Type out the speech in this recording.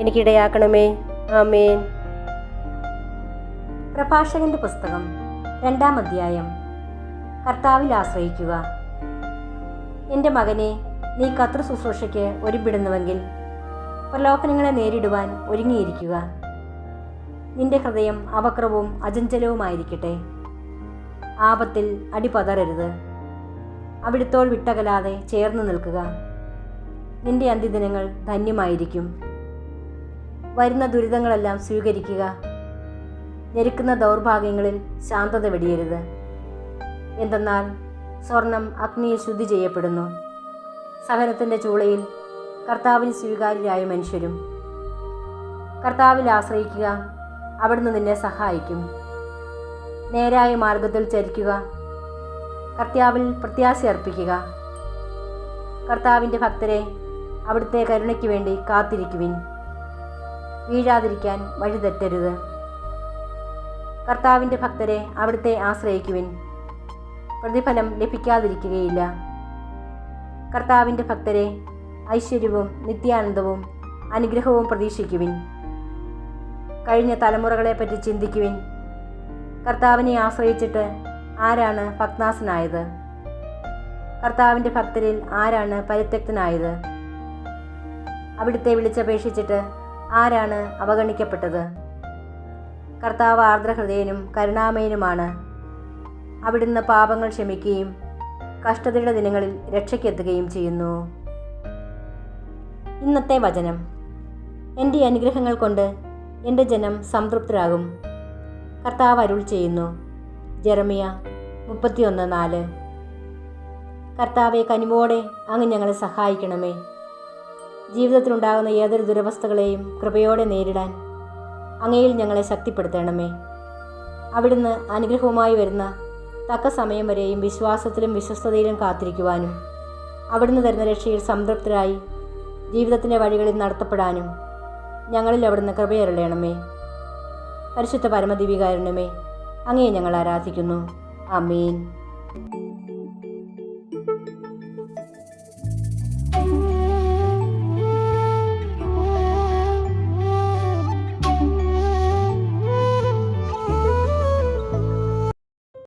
എനിക്കിടയാക്കണമേ. ആമേൻ. പ്രഭാഷകന്റെ പുസ്തകം രണ്ടാം അധ്യായം. കർത്താവിൽ ആശ്രയിക്കുക. എന്റെ മകനെ നീ കത്ര ശുശ്രൂഷയ്ക്ക് ഒരുപിടുന്നുവെങ്കിൽ പ്രലോഭനങ്ങളെ നേരിടുവാൻ ഒരുങ്ങിയിരിക്കുക. നിന്റെ ഹൃദയം അവക്രവും അചഞ്ചലവുമായിരിക്കട്ടെ. ആപത്തിൽ അടിപതറരുത്. അവിടുത്തോൾ വിട്ടകലാതെ ചേർന്ന് നിൽക്കുക. നിന്റെ അന്ത്യദിനങ്ങൾ ധന്യമായിരിക്കും. വരുന്ന ദുരിതങ്ങളെല്ലാം സ്വീകരിക്കുക. ഞെരുക്കുന്ന ദൗർഭാഗ്യങ്ങളിൽ ശാന്തത വെടിയരുത്. എന്തെന്നാൽ സ്വർണം അഗ്നിയിൽ ശുദ്ധി ചെയ്യപ്പെടുന്നു. സഹനത്തിന്റെ ചൂളയിൽ കർത്താവിന് സ്വീകാര്യരായ മനുഷ്യരും. കർത്താവിൽ ആശ്രയിക്കുക അവിടുന്ന് നിന്നെ സഹായിക്കും. നേരായ മാർഗത്തിൽ ചരിക്കുക. കർത്താവിൽ പ്രത്യാശ അർപ്പിക്കുക. കർത്താവിന്റെ ഭക്തരെ അവിടുത്തെ കരുണയ്ക്ക് വേണ്ടി കാത്തിരിക്കുവിൻ. വീഴാതിരിക്കാൻ വഴിതെറ്റരുത്. കർത്താവിന്റെ ഭക്തരെ അവിടുത്തെ ആശ്രയിക്കുവിൻ. പ്രതിഫലം ലഭിക്കാതിരിക്കുകയില്ല. കർത്താവിന്റെ ഭക്തരെ ഐശ്വര്യവും നിത്യാനന്ദവും അനുഗ്രഹവും പ്രതീക്ഷിക്കുവിൻ. കഴിഞ്ഞ തലമുറകളെപ്പറ്റി ചിന്തിക്കുവിൻ. കർത്താവിനെ ആശ്രയിച്ചിട്ട് ആരാണ് ഭക്നാസനായത് കർത്താവിന്റെ ഭക്തരിൽ ആരാണ് പരിത്യക്തനായത്? അവിടുത്തെ വിളിച്ചപേക്ഷിച്ചിട്ട് ആരാണ് അവഗണിക്കപ്പെട്ടത്? കർത്താവ് ആർദ്രഹൃദയനും കരുണാമയനുമാണ്. അവിടുന്ന് പാപങ്ങൾ ക്ഷമിക്കുകയും കഷ്ടതയുടെ ദിനങ്ങളിൽ രക്ഷയ്ക്കെത്തുകയും ചെയ്യുന്നു. ഇന്നത്തെ വചനം. എന്റെ അനുഗ്രഹങ്ങൾ കൊണ്ട് എന്റെ ജനം സംതൃപ്തരാകും. കർത്താവ് അരുൾ ചെയ്യുന്നു. ജെറമിയ മുപ്പത്തിയൊന്ന് നാല്. കർത്താവെ കനിവോടെ അങ്ങ് ഞങ്ങളെ സഹായിക്കണമേ. ജീവിതത്തിലുണ്ടാകുന്ന ഏതൊരു ദുരവസ്ഥകളെയും കൃപയോടെ നേരിടാൻ അങ്ങയിൽ ഞങ്ങളെ ശക്തിപ്പെടുത്തണമേ. അവിടുന്ന് അനുഗ്രഹവുമായി വരുന്ന തക്ക സമയം വരെയും വിശ്വാസത്തിലും വിശ്വസ്തതയിലും കാത്തിരിക്കുവാനും അവിടുന്ന് തരുന്ന രക്ഷയിൽ സംതൃപ്തരായി ജീവിതത്തിന്റെ വഴികളിൽ നടത്തപ്പെടാനും ഞങ്ങളിൽ അവിടുന്ന് കൃപയരുളയണമേ പരിശുദ്ധ പരമദിവികാരുണ്യമേ അങ്ങേ ഞങ്ങൾ ആരാധിക്കുന്നു. ആമീൻ.